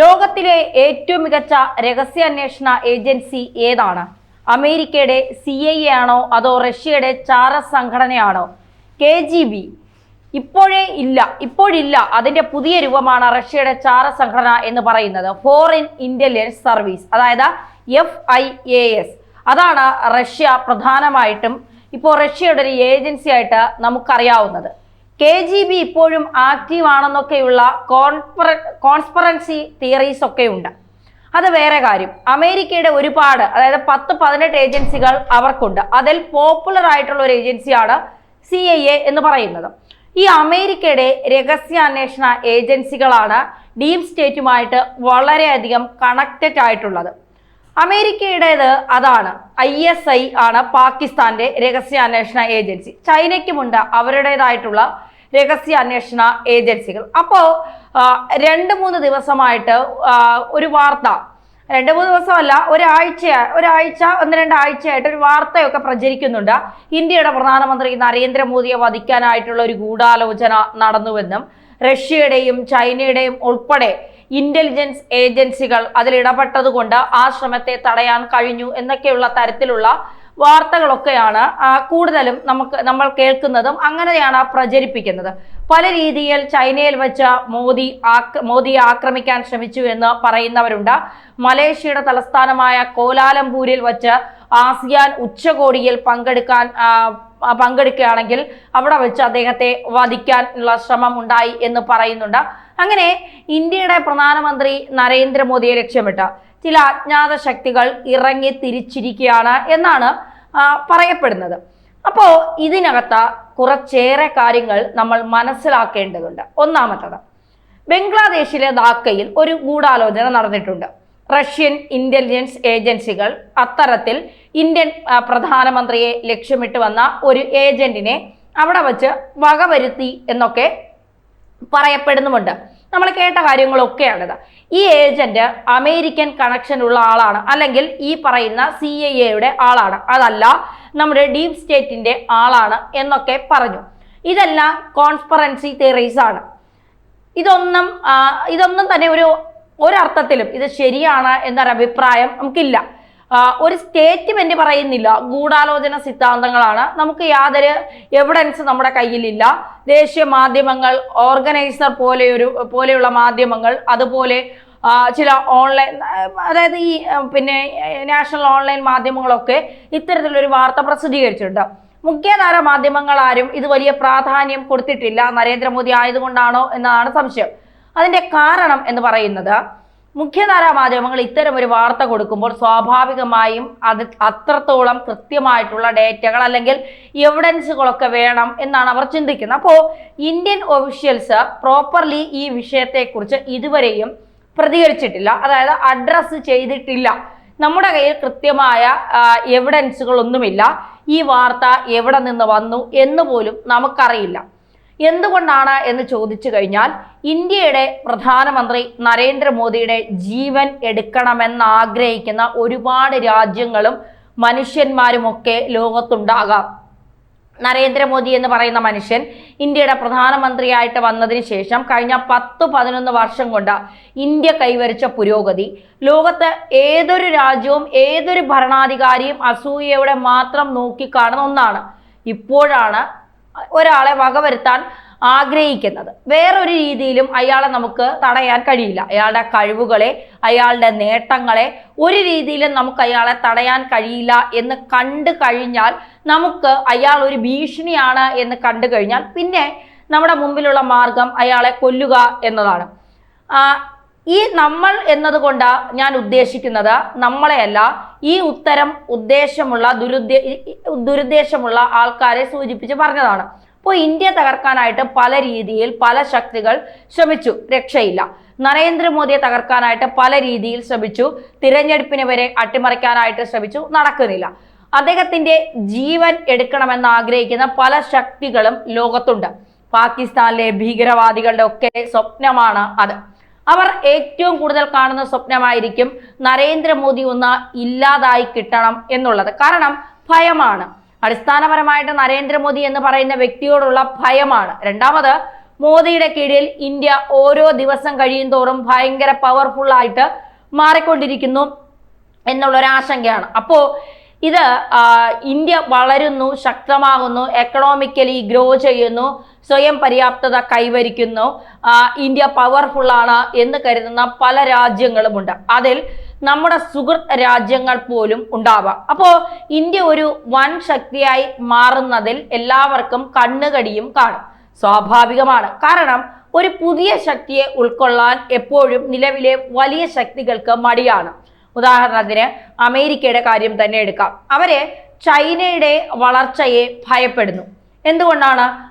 ലോകത്തിലെ ഏറ്റവും മികച്ച രഹസ്യ അന്വേഷണ ഏജൻസി ഏതാണ്? അമേരിക്കയുടെ സി ഐ എ ആണോ? അതോ റഷ്യയുടെ ചാര സംഘടനയാണോ? കെ ജി ബി ഇപ്പോഴേ ഇല്ല. ഇപ്പോഴില്ല. അതിന്റെ പുതിയ രൂപമാണ് റഷ്യയുടെ ചാര സംഘടന എന്ന് പറയുന്നത്. ഫോറിൻ ഇന്റലിജൻസ് സർവീസ് അതായത് എഫ് ഐ എ എസ് അതാണ് റഷ്യ പ്രധാനമായിട്ടും ഇപ്പോൾ റഷ്യയുടെ ഒരു ഏജൻസി ആയിട്ട് നമുക്കറിയാവുന്നത്. കെ ജി ബി ഇപ്പോഴും ആക്റ്റീവ് ആണെന്നൊക്കെയുള്ള കോൺഫറ കോൺസ്പറൻസി തിയറീസ് ഒക്കെ ഉണ്ട് അത് വേറെ കാര്യം. അമേരിക്കയുടെ ഒരുപാട് അതായത് പത്ത് പതിനെട്ട് ഏജൻസികൾ അവർക്കുണ്ട്. അതിൽ പോപ്പുലർ ആയിട്ടുള്ള ഒരു ഏജൻസിയാണ് സി ഐ എ എന്ന് പറയുന്നത്. ഈ അമേരിക്കയുടെ രഹസ്യാന്വേഷണ ഏജൻസികളാണ് ഡീപ് സ്റ്റേറ്റുമായിട്ട് വളരെയധികം കണക്റ്റഡ് ആയിട്ടുള്ളത്. അമേരിക്കയുടേത് അതാണ്. ഐ എസ് ഐ ആണ് പാകിസ്ഥാന്റെ രഹസ്യാന്വേഷണ ഏജൻസി ചൈനയ്ക്കുമുണ്ട് അവരുടേതായിട്ടുള്ള രഹസ്യാന്വേഷണ ഏജൻസികൾ. അപ്പോൾ രണ്ട് മൂന്ന് ദിവസമായിട്ട് ഒരു വാർത്ത രണ്ട് മൂന്ന് ദിവസമല്ല ഒരാഴ്ച ഒരാഴ്ച ഒന്ന് രണ്ടാഴ്ചയായിട്ട് ഒരു വാർത്തയൊക്കെ പ്രചരിക്കുന്നുണ്ട്. ഇന്ത്യയുടെ പ്രധാനമന്ത്രി നരേന്ദ്രമോദിയെ വധിക്കാനായിട്ടുള്ള ഒരു ഗൂഢാലോചന നടന്നുവെന്നും റഷ്യയുടെയും ചൈനയുടെയും ഉൾപ്പെടെ ഇന്റലിജൻസ് ഏജൻസികൾ അതിൽ ഇടപെട്ടതുകൊണ്ട് ആ ശ്രമത്തെ തടയാൻ കഴിഞ്ഞു എന്നൊക്കെയുള്ള തരത്തിലുള്ള വാർത്തകളൊക്കെയാണ് കൂടുതലും നമുക്ക് നമ്മൾ കേൾക്കുന്നതും അങ്ങനെയാണ് പ്രചരിപ്പിക്കുന്നത്. പല രീതിയിൽ ചൈനയിൽ വെച്ച് മോദി മോദിയെ ആക്രമിക്കാൻ ശ്രമിച്ചു എന്ന് പറയുന്നവരുണ്ട്. മലേഷ്യയുടെ തലസ്ഥാനമായ കോലാലംപൂരിൽ വെച്ച് ആസിയാൻ ഉച്ചകോടിയിൽ പങ്കെടുക്കാൻ പങ്കെടുക്കുകയാണെങ്കിൽ അവിടെ വെച്ച് അദ്ദേഹത്തെ വധിക്കാൻ ഉള്ള ശ്രമം ഉണ്ടായി എന്ന് പറയുന്നുണ്ട്. അങ്ങനെ ഇന്ത്യയുടെ പ്രധാനമന്ത്രി നരേന്ദ്രമോദിയെ ലക്ഷ്യമിട്ട് ചില അജ്ഞാത ശക്തികൾ ഇറങ്ങി തിരിച്ചിരിക്കുകയാണ് എന്നാണ് പറയപ്പെടുന്നത്. അപ്പോൾ ഇതിനകത്ത് കുറച്ചേറെ കാര്യങ്ങൾ നമ്മൾ മനസ്സിലാക്കേണ്ടതുണ്ട്. ഒന്നാമത്തത് ബംഗ്ലാദേശിലെ ധാക്കയിൽ ഒരു ഗൂഢാലോചന നടന്നിട്ടുണ്ട്. റഷ്യൻ ഇന്റലിജൻസ് ഏജൻസികൾ അത്തരത്തിൽ ഇന്ത്യൻ പ്രധാനമന്ത്രിയെ ലക്ഷ്യമിട്ട് വന്ന ഒരു ഏജന്റിനെ അവിടെ വച്ച് വകവരുത്തി എന്നൊക്കെ പറയപ്പെടുന്നുമുണ്ട്. നമ്മൾ കേട്ട കാര്യങ്ങളൊക്കെയാണിത്. ഈ ഏജന്റ് അമേരിക്കൻ കണക്ഷൻ ഉള്ള ആളാണ്. അല്ലെങ്കിൽ ഈ പറയുന്ന സി ഐ എയുടെ ആളാണ്. അതല്ല നമ്മുടെ ഡീപ് സ്റ്റേറ്റിന്റെ ആളാണ് എന്നൊക്കെ പറഞ്ഞു. ഇതെല്ലാം കോൺസ്പറൻസി തിയറീസ് ആണ്. ഇതൊന്നും ഇതൊന്നും തന്നെ ഒരു ഒരർത്ഥത്തിലും ഇത് ശരിയാണ് എന്നൊരഭിപ്രായം നമുക്കില്ല. ഒരു സ്റ്റേറ്റ്മെന്റ് പറയുന്നില്ല. ഗൂഢാലോചന സിദ്ധാന്തങ്ങളാണ്. നമുക്ക് യാതൊരു എവിഡൻസ് നമ്മുടെ കയ്യിലില്ല. ദേശീയ മാധ്യമങ്ങൾ ഓർഗനൈസർ പോലെയൊരു പോലെയുള്ള മാധ്യമങ്ങൾ അതുപോലെ ചില ഓൺലൈൻ അതായത് ഈ പിന്നെ നാഷണൽ ഓൺലൈൻ മാധ്യമങ്ങളൊക്കെ ഇത്തരത്തിലൊരു വാർത്ത പ്രസിദ്ധീകരിച്ചിട്ടുണ്ട്. മുഖ്യധാര മാധ്യമങ്ങൾ ആരും ഇത് വലിയ പ്രാധാന്യം കൊടുത്തിട്ടില്ല. നരേന്ദ്രമോദി ആയതുകൊണ്ടാണോ എന്നതാണ് സംശയം. അതിന്റെ കാരണം എന്ന് പറയുന്നത് മുഖ്യധാരാ മാധ്യമങ്ങൾ ഇത്തരം ഒരു വാർത്ത കൊടുക്കുമ്പോൾ സ്വാഭാവികമായും അത് അത്രത്തോളം കൃത്യമായിട്ടുള്ള ഡേറ്റകൾ അല്ലെങ്കിൽ എവിഡൻസുകളൊക്കെ വേണം എന്നാണ് അവർ ചിന്തിക്കുന്നത്. അപ്പോൾ ഇന്ത്യൻ ഒഫീഷ്യൽസ് പ്രോപ്പർലി ഈ വിഷയത്തെക്കുറിച്ച് ഇതുവരെയും പ്രതികരിച്ചിട്ടില്ല. അതായത് അഡ്രസ്സ് ചെയ്തിട്ടില്ല. നമ്മുടെ കയ്യിൽ കൃത്യമായ എവിഡൻസുകളൊന്നുമില്ല ഈ വാർത്ത എവിടെ നിന്ന് വന്നു എന്ന് പോലും നമുക്കറിയില്ല. എന്തുകൊണ്ടാണ് എന്ന് ചോദിച്ചു കഴിഞ്ഞാൽ ഇന്ത്യയുടെ പ്രധാനമന്ത്രി നരേന്ദ്രമോദിയുടെ ജീവൻ എടുക്കണമെന്ന് ആഗ്രഹിക്കുന്ന ഒരുപാട് രാജ്യങ്ങളും മനുഷ്യന്മാരുമൊക്കെ ലോകത്തുണ്ടാകാം. നരേന്ദ്രമോദി എന്ന് പറയുന്ന മനുഷ്യൻ ഇന്ത്യയുടെ പ്രധാനമന്ത്രിയായിട്ട് വന്നതിന് ശേഷം കഴിഞ്ഞ പത്ത് പതിനൊന്ന് വർഷം കൊണ്ട് ഇന്ത്യ കൈവരിച്ച പുരോഗതി ലോകത്ത് ഏതൊരു രാജ്യവും ഏതൊരു ഭരണാധികാരിയും അസൂയയോടെ മാത്രം നോക്കിക്കാണുന്ന ഒന്നാണ്. ഇപ്പോഴാണ് ഒരാളെ വകവരുത്താൻ ആഗ്രഹിക്കുന്നത്. വേറൊരു രീതിയിലും അയാളെ നമുക്ക് തടയാൻ കഴിയില്ല. അയാളുടെ കഴിവുകളെ അയാളുടെ നേട്ടങ്ങളെ ഒരു രീതിയിലും നമുക്ക് അയാളെ തടയാൻ കഴിയില്ല എന്ന് കണ്ടു കഴിഞ്ഞാൽ നമുക്ക് അയാൾ ഒരു ഭീഷണിയാണ് എന്ന് കണ്ടു കഴിഞ്ഞാൽ പിന്നെ നമ്മുടെ മുമ്പിലുള്ള മാർഗം അയാളെ കൊല്ലുക എന്നതാണ്. ഈ നമ്മൾ എന്നതുകൊണ്ട് ഞാൻ ഉദ്ദേശിക്കുന്നത് നമ്മളെയല്ല ഈ ഉത്തരം ഉദ്ദേശമുള്ള ദുരുദ്ദേ ദുരുദ്ദേശമുള്ള ആൾക്കാരെ സൂചിപ്പിച്ച് പറഞ്ഞതാണ്. അപ്പോൾ ഇന്ത്യ തകർക്കാനായിട്ട് പല രീതിയിൽ പല ശക്തികൾ ശ്രമിച്ചു. രക്ഷയില്ല. നരേന്ദ്രമോദിയെ തകർക്കാനായിട്ട് പല രീതിയിൽ ശ്രമിച്ചു. തിരഞ്ഞെടുപ്പിനെ വരെ അട്ടിമറിക്കാനായിട്ട് ശ്രമിച്ചു. നടക്കുന്നില്ല. അദ്ദേഹത്തിന്റെ ജീവൻ എടുക്കണമെന്ന് ആഗ്രഹിക്കുന്ന പല ശക്തികളും ലോകത്തുണ്ട്. പാകിസ്ഥാനിലെ ഭീകരവാദികളുടെ ഒക്കെ സ്വപ്നമാണ് അത്. അവർ ഏറ്റവും കൂടുതൽ കാണുന്ന സ്വപ്നമായിരിക്കും നരേന്ദ്രമോദി ഒന്ന് ഇല്ലാതായി കിട്ടണം എന്നുള്ളത്. കാരണം ഭയമാണ്. അടിസ്ഥാനപരമായിട്ട് നരേന്ദ്രമോദി എന്ന് പറയുന്ന വ്യക്തിയോടുള്ള ഭയമാണ്. രണ്ടാമത് മോദിയുടെ കീഴിൽ ഇന്ത്യ ഓരോ ദിവസം കഴിയും തോറും ഭയങ്കര പവർഫുൾ ആയിട്ട് മാറിക്കൊണ്ടിരിക്കുന്നു എന്നുള്ളൊരു ആശങ്കയാണ് അപ്പോൾ ഇത് ഇന്ത്യ വളരുന്നു ശക്തമാകുന്നു എക്കണോമിക്കലി ഗ്രോ ചെയ്യുന്നു സ്വയം പര്യാപ്തത കൈവരിക്കുന്നു ഇന്ത്യ പവർഫുൾ ആണ് എന്ന് കരുതുന്ന പല രാജ്യങ്ങളുമുണ്ട്. അതിൽ നമ്മുടെ സുഹൃത്ത് രാജ്യങ്ങൾ പോലും ഉണ്ടാവാം. അപ്പോൾ ഇന്ത്യ ഒരു വൻ ശക്തിയായി മാറുന്നതിൽ എല്ലാവർക്കും കണ്ണുകടിയും കാണും. സ്വാഭാവികമാണ്. കാരണം ഒരു പുതിയ ശക്തിയെ ഉൾക്കൊള്ളാൻ എപ്പോഴും നിലവിലെ വലിയ ശക്തികൾക്ക് മടിയാണ്. ഉദാഹരണത്തിന് അമേരിക്കയുടെ കാര്യം തന്നെ എടുക്കാം. അവരെ ചൈനയുടെ വളർച്ചയെ ഭയപ്പെടുന്നു. എന്തുകൊണ്ടാണ്?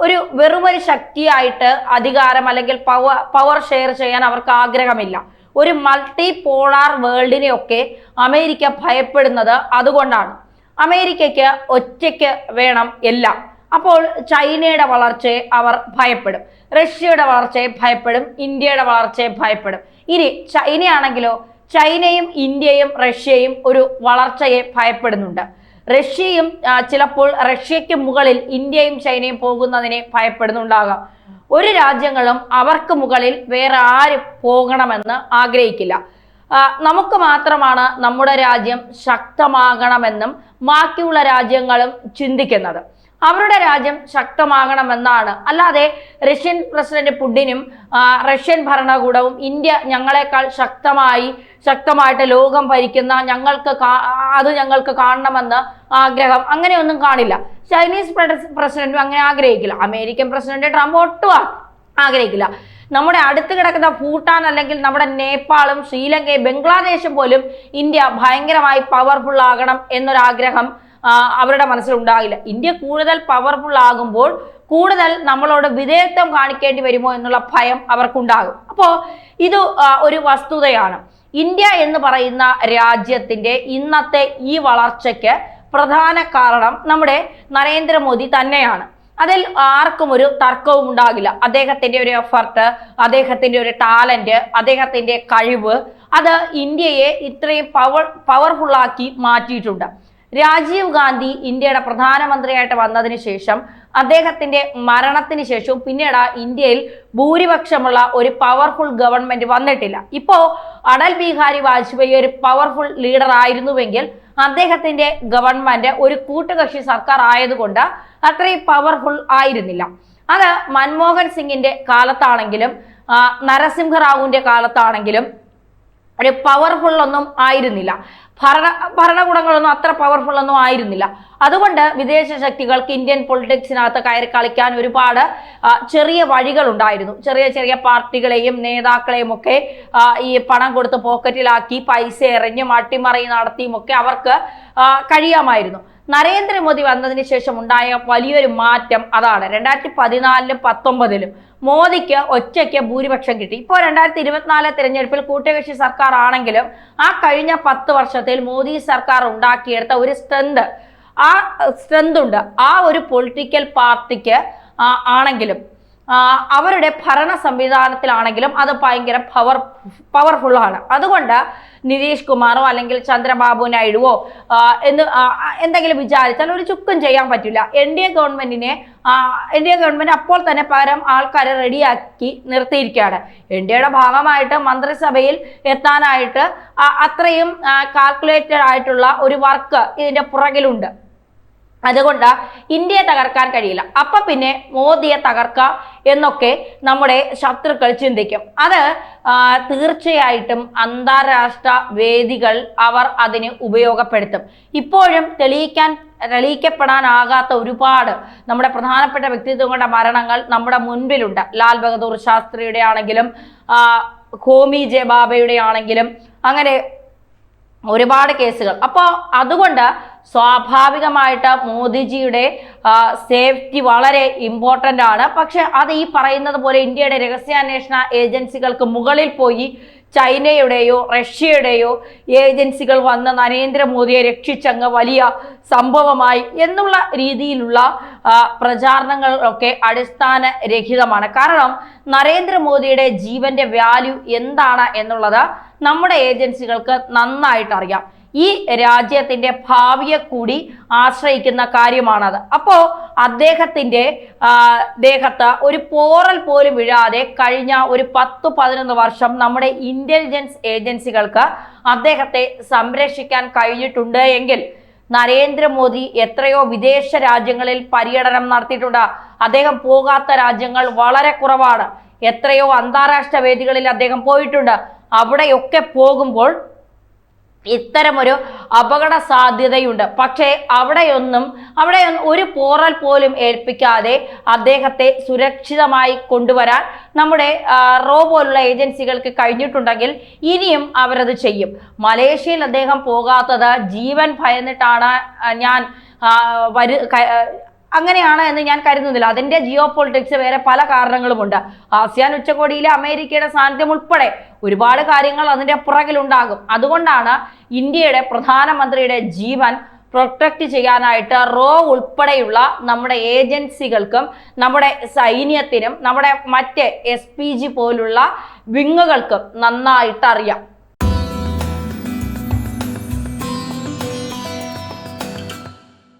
ഒരു വെറുമൊരു ശക്തിയായിട്ട് അധികാരം അല്ലെങ്കിൽ പവർ പവർ ഷെയർ ചെയ്യാൻ അവർക്ക് ആഗ്രഹമില്ല. ഒരു മൾട്ടി പോളാർ വേൾഡിനെയൊക്കെ അമേരിക്ക ഭയപ്പെടുന്നത് അതുകൊണ്ടാണ്. അമേരിക്കയ്ക്ക് ഒറ്റയ്ക്ക് വേണം എല്ലാം. അപ്പോൾ ചൈനയുടെ വളർച്ചയെ അവർ ഭയപ്പെടും. റഷ്യയുടെ വളർച്ചയെ ഭയപ്പെടും. ഇന്ത്യയുടെ വളർച്ചയെ ഭയപ്പെടും. ഇനി ചൈനയാണെങ്കിലോ ചൈനയും ഇന്ത്യയും റഷ്യയും ഒരു വളർച്ചയെ ഭയപ്പെടുന്നുണ്ട്. റഷ്യയും ചിലപ്പോൾ റഷ്യയ്ക്ക് മുകളിൽ ഇന്ത്യയും ചൈനയും പോകുന്നതിനെ ഭയപ്പെടുന്നുണ്ടാകാം. ഒരു രാജ്യങ്ങളും അവർക്ക് മുകളിൽ വേറെ ആരും പോകണമെന്ന് ആഗ്രഹിക്കില്ല. നമുക്ക് മാത്രമാണ് നമ്മുടെ രാജ്യം ശക്തമാകണമെന്നും ബാക്കിയുള്ള രാജ്യങ്ങളും ചിന്തിക്കുന്നത്. അവരുടെ രാജ്യം ശക്തമാകണമെന്നാണ്. അല്ലാതെ റഷ്യൻ പ്രസിഡന്റ് പുടിനും റഷ്യൻ ഭരണകൂടവും ഇന്ത്യ ഞങ്ങളെക്കാൾ ശക്തമായി ശക്തമായിട്ട് ലോകം ഭരിക്കുന്ന ഞങ്ങൾക്ക് അത് ഞങ്ങൾക്ക് കാണണമെന്ന് ആഗ്രഹം അങ്ങനെയൊന്നും കാണില്ല. ചൈനീസ് പ്രസിഡന്റും അങ്ങനെ ആഗ്രഹിക്കില്ല. അമേരിക്കൻ പ്രസിഡന്റ് ട്രംപ് ഒട്ടും ആഗ്രഹിക്കില്ല. നമ്മുടെ അടുത്ത് കിടക്കുന്ന ഭൂട്ടാൻ അല്ലെങ്കിൽ നമ്മുടെ നേപ്പാളും ശ്രീലങ്കയും ബംഗ്ലാദേശും പോലും ഇന്ത്യ ഭയങ്കരമായി പവർഫുൾ ആകണം എന്നൊരാഗ്രഹം അവരുടെ മനസ്സിൽ ഉണ്ടാകില്ല. ഇന്ത്യ കൂടുതൽ പവർഫുൾ ആകുമ്പോൾ കൂടുതൽ നമ്മളോട് വിധേയത്വം കാണിക്കേണ്ടി വരുമോ എന്നുള്ള ഭയം അവർക്കുണ്ടാകും. അപ്പോൾ ഇത് ഒരു വസ്തുതയാണ്. ഇന്ത്യ എന്ന് പറയുന്ന രാജ്യത്തിന്റെ ഇന്നത്തെ ഈ വളർച്ചയ്ക്ക് പ്രധാന കാരണം നമ്മുടെ നരേന്ദ്രമോദി തന്നെയാണ്. അതിൽ ആർക്കും ഒരു തർക്കവും ഉണ്ടാകില്ല. അദ്ദേഹത്തിന്റെ ഒരു എഫർട്ട് അദ്ദേഹത്തിന്റെ ഒരു ടാലന്റ് അദ്ദേഹത്തിന്റെ കഴിവ് അത് ഇന്ത്യയെ ഇത്രയും പവർ പവർഫുള്ളാക്കി മാറ്റിയിട്ടുണ്ട്. രാജീവ് ഗാന്ധി ഇന്ത്യയുടെ പ്രധാനമന്ത്രിയായിട്ട് വന്നതിന് ശേഷം അദ്ദേഹത്തിന്റെ മരണത്തിന് ശേഷവും പിന്നീട് ഇന്ത്യയിൽ ഭൂരിപക്ഷമുള്ള ഒരു പവർഫുൾ ഗവൺമെന്റ് വന്നിട്ടില്ല. ഇപ്പോ അടൽ ബിഹാരി വാജ്പേയി ഒരു പവർഫുൾ ലീഡർ ആയിരുന്നുവെങ്കിൽ അദ്ദേഹത്തിന്റെ ഗവൺമെന്റ് ഒരു കൂട്ടുകക്ഷി സർക്കാർ ആയതുകൊണ്ട് അത്രയും പവർഫുൾ ആയിരുന്നില്ല. അത് മൻമോഹൻ സിംഗിന്റെ കാലത്താണെങ്കിലും നരസിംഹറാവുവിന്റെ കാലത്താണെങ്കിലും ഒരു പവർഫുൾ ഒന്നും ആയിരുന്നില്ല. ഭരണ ഭരണകൂടങ്ങളൊന്നും അത്ര പവർഫുൾ ഒന്നും ആയിരുന്നില്ല. അതുകൊണ്ട് വിദേശ ശക്തികൾക്ക് ഇന്ത്യൻ പൊളിറ്റിക്സിനകത്ത് കയറി കളിക്കാൻ ഒരുപാട് ചെറിയ വഴികൾ ഉണ്ടായിരുന്നു ചെറിയ ചെറിയ പാർട്ടികളെയും നേതാക്കളെയും ഒക്കെ ഈ പണം കൊടുത്ത് പോക്കറ്റിലാക്കി പൈസ എറിഞ്ഞും അട്ടിമറി നടത്തിയും ഒക്കെ അവർക്ക് കഴിയാമായിരുന്നു. നരേന്ദ്രമോദി വന്നതിന് ശേഷം ഉണ്ടായ വലിയൊരു മാറ്റം അതാണ്. രണ്ടായിരത്തി പതിനാലിലും പത്തൊമ്പതിലും മോദിക്ക് ഒറ്റയ്ക്ക് ഭൂരിപക്ഷം കിട്ടി. ഇപ്പോൾ രണ്ടായിരത്തി ഇരുപത്തിനാല് തിരഞ്ഞെടുപ്പിൽ കൂട്ടുകക്ഷി സർക്കാർ ആണെങ്കിലും ആ കഴിഞ്ഞ പത്ത് വർഷത്തിൽ മോദി സർക്കാർ ഉണ്ടാക്കിയെടുത്ത ഒരു സ്ട്രെങ്ത് ആ സ്ട്രെങ്ത് ഉണ്ട്. ആ ഒരു പൊളിറ്റിക്കൽ പാർട്ടിക്ക് ആണെങ്കിലും അവരുടെ ഭരണ സംവിധാനത്തിലാണെങ്കിലും അത് ഭയങ്കര പവർ പവർഫുൾ ആണ്. അതുകൊണ്ട് നിതീഷ് കുമാറോ അല്ലെങ്കിൽ ചന്ദ്രബാബു നായിഡുവോ എന്ന് എന്തെങ്കിലും വിചാരിച്ചാൽ ഒരു ചുക്കും ചെയ്യാൻ പറ്റില്ല. എൻ ഡി എ ഗവൺമെന്റിനെ എൻ ഡി എ ഗവൺമെന്റ് അപ്പോൾ തന്നെ പകരം ആൾക്കാരെ റെഡിയാക്കി നിർത്തിയിരിക്കുകയാണ്. എൻ ഡി എയുടെ ഭാഗമായിട്ട് മന്ത്രിസഭയിൽ എത്താനായിട്ട് അത്രയും കാൽക്കുലേറ്റഡ് ആയിട്ടുള്ള ഒരു വർക്ക് ഇതിന്റെ പുറകിലുണ്ട്. അതുകൊണ്ട് ഇന്ത്യയെ തകർക്കാൻ കഴിയില്ല. അപ്പൊ പിന്നെ മോദിയെ തകർക്കാം എന്നൊക്കെ നമ്മുടെ ശത്രുക്കൾ ചിന്തിക്കും. അത് തീർച്ചയായിട്ടും അന്താരാഷ്ട്ര വേദികൾ അവർ അതിന് ഉപയോഗപ്പെടുത്തും. ഇപ്പോഴും തെളിയിക്കാൻ തെളിയിക്കപ്പെടാനാകാത്ത ഒരുപാട് നമ്മുടെ പ്രധാനപ്പെട്ട വ്യക്തിത്വങ്ങളുടെ മരണങ്ങൾ നമ്മുടെ മുൻപിലുണ്ട്. ലാൽ ബഹദൂർ ശാസ്ത്രിയുടെ ആണെങ്കിലും ഹോമി ജെ ബാബയുടെ ആണെങ്കിലും അങ്ങനെ ഒരുപാട് കേസുകൾ. അപ്പോൾ അതുകൊണ്ട് സ്വാഭാവികമായിട്ട് മോദിജിയുടെ സേഫ്റ്റി വളരെ ഇമ്പോർട്ടന്റ് ആണ്. പക്ഷെ അത് ഈ പറയുന്നത് പോലെ ഇന്ത്യയുടെ രഹസ്യാന്വേഷണ ഏജൻസികൾക്ക് മുകളിൽ പോയി ചൈനയുടെയോ റഷ്യയുടെയോ ഏജൻസികൾ വന്ന് നരേന്ദ്രമോദിയെ രക്ഷിച്ചങ്ങ് വലിയ സംഭവമായി എന്നുള്ള രീതിയിലുള്ള പ്രചാരണങ്ങളൊക്കെ അടിസ്ഥാന രഹിതമാണ് കാരണം നരേന്ദ്രമോദിയുടെ ജീവന്റെ വാല്യൂ എന്താണ് എന്നുള്ളത് നമ്മുടെ ഏജൻസികൾക്ക് നന്നായിട്ട് അറിയാം ഈ രാജ്യത്തിന്റെ ഭാവിയെ കൂടി ആശ്രയിക്കുന്ന കാര്യമാണത്. അപ്പോൾ അദ്ദേഹത്തിന്റെ ദേഹത്ത് ഒരു പോറൽ പോലും വീഴാതെ കഴിഞ്ഞ ഒരു പത്ത് പതിനൊന്ന് വർഷം നമ്മുടെ ഇന്റലിജൻസ് ഏജൻസികൾക്ക് അദ്ദേഹത്തെ സംരക്ഷിക്കാൻ കഴിഞ്ഞിട്ടുണ്ട് എങ്കിൽ നരേന്ദ്രമോദി എത്രയോ വിദേശ രാജ്യങ്ങളിൽ പര്യടനം നടത്തിയിട്ടുണ്ട്. അദ്ദേഹം പോകാത്ത രാജ്യങ്ങൾ വളരെ കുറവാണ്. എത്രയോ അന്താരാഷ്ട്ര വേദികളിൽ അദ്ദേഹം പോയിട്ടുണ്ട്. അവിടെയൊക്കെ പോകുമ്പോൾ ഇത്തരമൊരു അപകട സാധ്യതയുണ്ട്. പക്ഷേ അവിടെയൊന്നും അവിടെ ഒരു പോറൽ പോലും ഏൽപ്പിക്കാതെ അദ്ദേഹത്തെ സുരക്ഷിതമായി കൊണ്ടുവരാൻ നമ്മുടെ റോ പോലുള്ള ഏജൻസികൾക്ക് കഴിഞ്ഞിട്ടുണ്ടെങ്കിൽ ഇനിയും അവരത് ചെയ്യും. മലേഷ്യയിൽ അദ്ദേഹം പോകാത്തത് ജീവൻ ഭയന്നിട്ടാണ് ഞാൻ വരു അങ്ങനെയാണ് എന്ന് ഞാൻ കരുതുന്നില്ല. അതിന്റെ ജിയോ പൊളിറ്റിക്സ് വേറെ പല കാരണങ്ങളുമുണ്ട്. ആസിയാൻ ഉച്ചകോടിയിലെ അമേരിക്കയുടെ സാന്നിധ്യം ഉൾപ്പെടെ ഒരുപാട് കാര്യങ്ങൾ അതിന്റെ പുറകിലുണ്ടാകും. അതുകൊണ്ടാണ് ഇന്ത്യയുടെ പ്രധാനമന്ത്രിയുടെ ജീവൻ പ്രൊട്ടക്റ്റ് ചെയ്യാനായിട്ട് റോ ഉൾപ്പെടെയുള്ള നമ്മുടെ ഏജൻസികൾക്കും നമ്മുടെ സൈന്യത്തിനും നമ്മുടെ മറ്റ് എസ് പോലുള്ള വിങ്ങുകൾക്കും നന്നായിട്ട് അറിയാം.